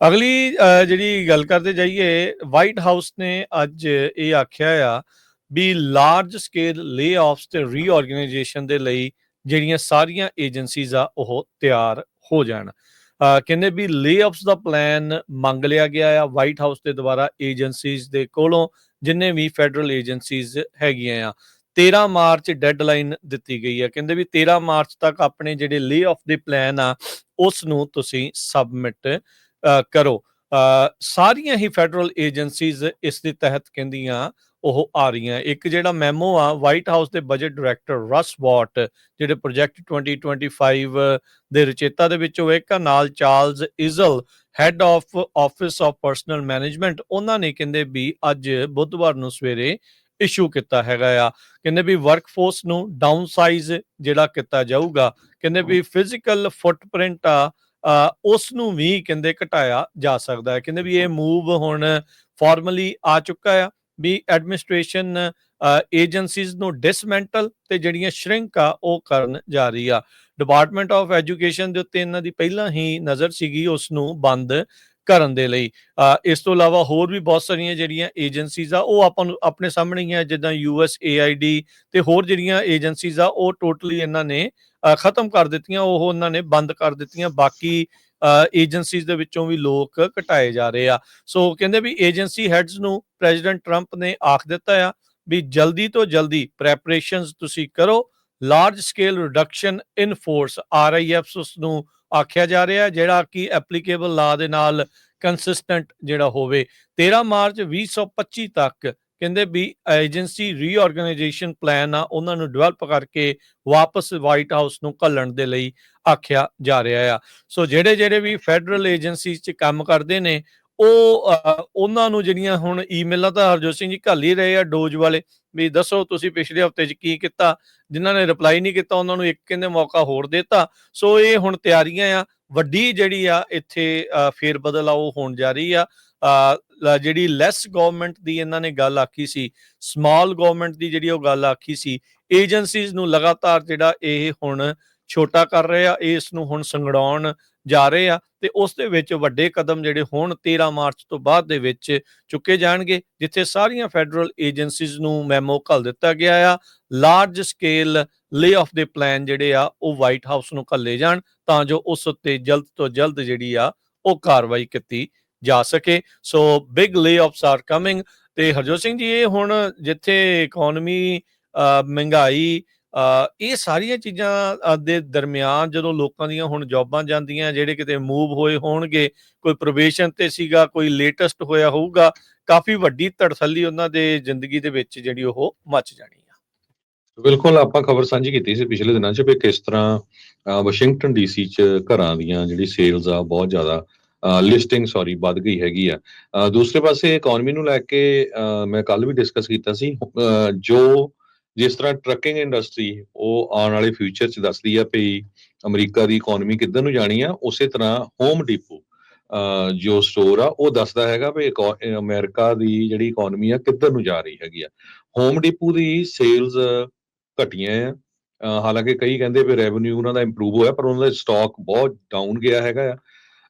ਅਗਲੀ ਜਿਹੜੀ ਗੱਲ ਕਰਦੇ ਜਾਈਏ ਵਾਈਟ ਹਾਊਸ ਨੇ ਅੱਜ ਇਹ ਆਖਿਆ ਆ ਵੀ ਲਾਰਜ ਸਕੇਲ ਲੇਆਫਸ ਤੇ ਰੀਆਰਗੇਨਾਈਜੇਸ਼ਨ ਦੇ ਲਈ ਜਿਹੜੀਆਂ ਸਾਰੀਆਂ ਏਜੰਸੀਜ਼ ਆ, ਉਹ ਤਿਆਰ ਹੋ ਜਾਣ। ਕਹਿੰਦੇ ਵੀ ਲੇਆਫਸ ਦਾ ਪਲਾਨ ਮੰਗ ਲਿਆ ਗਿਆ ਆ ਵਾਈਟ ਹਾਊਸ ਦੇ ਦੁਆਰਾ ਏਜੰਸੀਜ਼ ਦੇ ਕੋਲੋਂ, ਜਿੰਨੇ ਵੀ ਫੈਡਰਲ ਏਜੰਸੀਜ਼ ਹੈਗੀਆਂ ਆ। 13 ਮਾਰਚ ਡੈਡਲਾਈਨ ਦਿੱਤੀ ਗਈ ਹੈ ਕਹਿੰਦੇ ਵੀ 13 ਮਾਰਚ ਤੱਕ ਆਪਣੇ ਜਿਹੜੇ ਲੇਆਫ ਦੇ ਪਲਾਨ ਆ, ਉਸ ਨੂੰ ਤੁਸੀਂ ਸਬਮਿਟ ਕਰੋ। ਸਾਰੀਆਂ ਹੀ ਫੈਡਰਲ ਏਜੰਸੀਜ਼ ਇਸ ਦੇ ਤਹਿਤ ਕਹਿੰਦੀਆਂ ਉਹ ਆ ਰਹੀਆਂ। ਇੱਕ ਜਿਹੜਾ ਮੈਮੋ ਆ ਵਾਈਟ ਹਾਊਸ ਦੇ ਬਜਟ ਡਾਇਰੈਕਟਰ ਰਸ ਵਾਟ ਜਿਹੜੇ ਪ੍ਰੋਜੈਕਟ 2025 ਦੇ ਰਚੇਤਾ ਦੇ ਵਿੱਚੋਂ ਇੱਕ ਆ ਨਾਲ Charles Ezell head of office of personnel management ਉਹਨਾਂ ਨੇ ਕਹਿੰਦੇ ਵੀ ਅੱਜ ਬੁੱਧਵਾਰ ਨੂੰ ਸਵੇਰੇ ਇਸ਼ੂ ਕੀਤਾ ਹੈਗਾ ਆ। ਕਹਿੰਦੇ ਵੀ ਵਰਕਫੋਰਸ ਨੂੰ ਡਾਊਨ ਸਾਈਜ਼ ਜਿਹੜਾ ਕੀਤਾ ਜਾਊਗਾ। ਕਹਿੰਦੇ ਵੀ ਫਿਜ਼ੀਕਲ ਫੁੱਟਪ੍ਰਿੰਟ ਆ ਉਸ ਨੂੰ ਵੀ ਕਹਿੰਦੇ ਘਟਾਇਆ ਜਾ ਸਕਦਾ ਹੈ। ਕਹਿੰਦੇ ਵੀ ਇਹ ਮੂਵ ਹੁਣ ਫਾਰਮਲੀ ਆ ਚੁੱਕਾ ਆ ਵੀ ਐਡਮਿਨਿਸਟ੍ਰੇਸ਼ਨ ਏਜੰਸੀਜ਼ ਨੂੰ ਡਿਸਮੈਂਟਲ ਤੇ ਜਿਹੜੀਆਂ ਸ਼ਰਿੰਕ ਆ, ਉਹ ਕਰਨ ਜਾ ਰਹੀ ਆ। ਡਿਪਾਰਟਮੈਂਟ ਆਫ ਐਜੂਕੇਸ਼ਨ ਦੇ ਉੱਤੇ ਇਹਨਾਂ ਦੀ ਪਹਿਲਾਂ ਹੀ ਨਜ਼ਰ ਸੀਗੀ, ਉਸ ਨੂੰ ਬੰਦ ਕਰਨ ਦੇ ਲਈ। ਇਸ ਤੋਂ ਇਲਾਵਾ ਹੋਰ ਵੀ ਬਹੁਤ ਸਾਰੀਆਂ ਜਿਹੜੀਆਂ ਏਜੰਸੀਜ਼ ਆ, ਉਹ ਆਪਾਂ ਨੂੰ ਆਪਣੇ ਸਾਹਮਣੇ ਹੀ ਆ, ਜਿੱਦਾਂ ਯੂਐਸ ਏਆਈਡੀ ਤੇ ਹੋਰ ਜਿਹੜੀਆਂ ਏਜੰਸੀਜ਼ ਆ, ਉਹ ਟੋਟਲੀ ਇਹਨਾਂ ਨੇ ਖਤਮ ਕਰ ਦਿੱਤੀਆਂ, ਉਹ ਉਹਨਾਂ ਨੇ ਬੰਦ ਕਰ ਦਿੱਤੀਆਂ। ਬਾਕੀ ਏਜੰਸੀਜ਼ ਦੇ ਵਿੱਚੋਂ ਵੀ ਲੋਕ ਘਟਾਏ ਜਾ ਰਹੇ ਆ। ਸੋ ਕਹਿੰਦੇ ਵੀ ਏਜੰਸੀ ਹੈਡਸ ਨੂੰ ਪ੍ਰੈਜ਼ੀਡੈਂਟ ਟਰੰਪ ਨੇ ਆਖ ਦਿੱਤਾ ਆ ਵੀ ਜਲਦੀ ਤੋਂ ਜਲਦੀ ਪ੍ਰੈਪਰੇਸ਼ਨਸ ਤੁਸੀਂ ਕਰੋ। Large scale reduction in force RIFs ਉਸ ਨੂੰ ਆਖਿਆ ਜਾ ਰਿਹਾ ਜਿਹੜਾ ਕਿ ਐਪਲੀਕੇਬਲ ਲਾ ਦੇ ਨਾਲ ਕੰਸਿਸਟੈਂਟ ਜਿਹੜਾ ਹੋਵੇ। 13 ਮਾਰਚ 2025 ਤੱਕ ਕਹਿੰਦੇ ਵੀ ਏਜੰਸੀ ਰੀਆਰਗੇਨਾਈਜੇਸ਼ਨ ਪਲਾਨ ਆ, ਉਹਨਾਂ ਨੂੰ ਡਿਵੈਲਪ ਕਰਕੇ ਵਾਪਸ ਵਾਈਟ ਹਾਊਸ ਨੂੰ ਘੱਲਣ ਦੇ ਲਈ ਆਖਿਆ ਜਾ ਰਿਹਾ ਆ। ਸੋ ਜਿਹੜੇ ਜਿਹੜੇ ਵੀ ਫੈਡਰਲ ਏਜੰਸੀਜ਼ 'ਚ ਕੰਮ ਕਰਦੇ ਨੇ ਉਹ ਉਹਨਾਂ ਨੂੰ ਜਿਹੜੀਆਂ ਹੁਣ ਈਮੇਲਾਂ ਤਾਂ ਹਰਜੋਤ ਸਿੰਘ ਜੀ ਘੱਲ ਹੀ ਰਹੇ ਆ ਡੋਜ ਵਾਲੇ, ਵੀ ਦੱਸੋ ਤੁਸੀਂ ਪਿਛਲੇ ਹਫ਼ਤੇ 'ਚ ਕੀ ਕੀਤਾ? ਜਿਨ੍ਹਾਂ ਨੇ ਰਿਪਲਾਈ ਨਹੀਂ ਕੀਤਾ, ਉਹਨਾਂ ਨੂੰ ਇੱਕ ਕਹਿੰਦੇ ਮੌਕਾ ਹੋਰ ਦਿੱਤਾ। ਸੋ ਇਹ ਹੁਣ ਤਿਆਰੀਆਂ ਆ। ਵੱਡੀ ਜਿਹੜੀ ਆ, ਇੱਥੇ ਫੇਰ ਬਦਲ ਆ, ਉਹ ਹੋਣ ਜਾ ਰਹੀ ਆ। ਜਿਹੜੀ ਲੈਸ ਗਵਰਨਮੈਂਟ ਦੀ ਇਹਨਾਂ ਨੇ ਗੱਲ ਆਖੀ ਸੀ ਸਮਾਲ ਗਵਰਨਮੈਂਟ ਦੀ ਜਿਹੜੀ ਉਹ ਗੱਲ ਆਖੀ ਸੀ ਏਜੰਸੀਜ਼ ਨੂੰ ਲਗਾਤਾਰ ਜਿਹੜਾ ਇਹ ਹੁਣ ਛੋਟਾ ਕਰ ਰਹੇ ਆ, ਇਸ ਨੂੰ ਹੁਣ ਸੰਗੜਾਉਣ ਜਾ ਰਹੇ ਆ ਤੇ ਉਸ ਦੇ ਵਿੱਚ ਵੱਡੇ ਕਦਮ ਜਿਹੜੇ ਹੁਣ 13 ਮਾਰਚ ਤੋਂ ਬਾਅਦ ਦੇ ਵਿੱਚ ਚੁੱਕੇ ਜਾਣਗੇ, ਜਿੱਥੇ ਸਾਰੀਆਂ ਫੈਡਰਲ ਏਜੰਸੀਜ਼ ਨੂੰ ਮੈਮੋ ਘੱਲ ਦਿੱਤਾ ਗਿਆ ਆ। ਲਾਰਜ ਸਕੇਲ ਲੇ-ਆਫ ਦੇ ਪਲਾਨ ਜਿਹੜੇ ਆ, ਉਹ ਵਾਈਟ ਹਾਊਸ ਨੂੰ ਘੱਲੇ ਜਾਣ ਤਾਂ ਜੋ ਉਸ ਉੱਤੇ ਜਲਦ ਤੋਂ ਜਲਦ ਜਿਹੜੀ ਆ, ਉਹ ਕਾਰਵਾਈ ਕੀਤੀ ਜਾ ਸਕੇ। So big layoffs are coming ਤੇ ਹਰਜੋਤ ਸਿੰਘ ਜੀ, ਇਹ ਹੁਣ ਜਿੱਥੇ ਇਕਨੋਮੀ ਮਹਿੰਗਾਈ ਇਹ ਸਾਰੀਆਂ ਚੀਜ਼ਾਂ ਦੇ ਦਰਮਿਆਨ ਜਦੋਂ ਲੋਕਾਂ ਦੀਆਂ ਹੁਣ ਜੌਬਾਂ ਜਾਂਦੀਆਂ ਜਿਹੜੇ ਕਿਤੇ ਮੂਵ ਹੋਏ ਹੋਣਗੇ ਕੋਈ ਪ੍ਰੋਬੇਸ਼ਨ ਤੇ ਸੀਗਾ ਕੋਈ ਲੇਟੈਸਟ ਹੋਇਆ ਹੋਊਗਾ ਕਾਫੀ ਵੱਡੀ ਤੜਸੱਲੀ ਉਹਨਾਂ ਦੇ ਜ਼ਿੰਦਗੀ ਦੇ ਵਿੱਚ ਜਿਹੜੀ ਉਹ ਮੱਚ ਜਾਣੀ ਆ। ਬਿਲਕੁਲ ਆਪਾਂ ਖਬਰ ਸਾਂਝੀ ਕੀਤੀ ਸੀ ਪਿਛਲੇ ਦਿਨਾਂ 'ਚ ਵੀ ਕਿਸ ਤਰ੍ਹਾਂ ਅ, ਵਾਸ਼ਿੰਗਟਨ ਡੀਸੀ 'ਚ ਘਰਾਂ ਦੀਆਂ ਜਿਹੜੀ ਸੇਲਸ ਆ ਬਹੁਤ ਜ਼ਿਆਦਾ ਲਿਸਟਿੰਗ ਸੌਰੀ ਵੱਧ ਗਈ ਹੈਗੀ ਆ। ਦੂਸਰੇ ਪਾਸੇ ਇਕਨੋਮੀ ਨੂੰ ਲੈ ਕੇ ਮੈਂ ਕੱਲ ਵੀ ਡਿਸਕਸ ਕੀਤਾ ਸੀ ਜੋ ਜਿਸ ਤਰ੍ਹਾਂ ਟਰੱਕਿੰਗ ਇੰਡਸਟਰੀ ਉਹ ਆਉਣ ਵਾਲੇ ਫਿਊਚਰ 'ਚ ਦੱਸਦੀ ਆ ਵੀ ਅਮਰੀਕਾ ਦੀ ਇਕਨੋਮੀ ਕਿੱਧਰ ਨੂੰ ਜਾਣੀ ਆ ਉਸੇ ਤਰ੍ਹਾਂ ਹੋਮ ਡਿਪੋ ਅ, ਜੋ ਸਟੋਰ ਆ ਉਹ ਦੱਸਦਾ ਹੈਗਾ ਵੀ ਇਕੋ- ਅ, ਅਮਰੀਕਾ ਦੀ ਜਿਹੜੀ ਇਕਨੋਮੀ ਆ ਕਿੱਧਰ ਨੂੰ ਜਾ ਰਹੀ ਹੈਗੀ ਆ। ਹੋਮ ਡਿਪੋ ਦੀ ਸੇਲਸ ਘਟੀਆਂ ਆ। ਹਾਲਾਂਕਿ ਕਈ ਕਹਿੰਦੇ ਵੀ ਰੈਵਨਿਊ ਉਹਨਾਂ ਦਾ ਇੰਪਰੂਵ ਹੋਇਆ ਪਰ ਉਹਨਾਂ ਦਾ ਸਟਾਕ ਬਹੁਤ ਡਾਊਨ ਗਿਆ ਹੈਗਾ ਆ।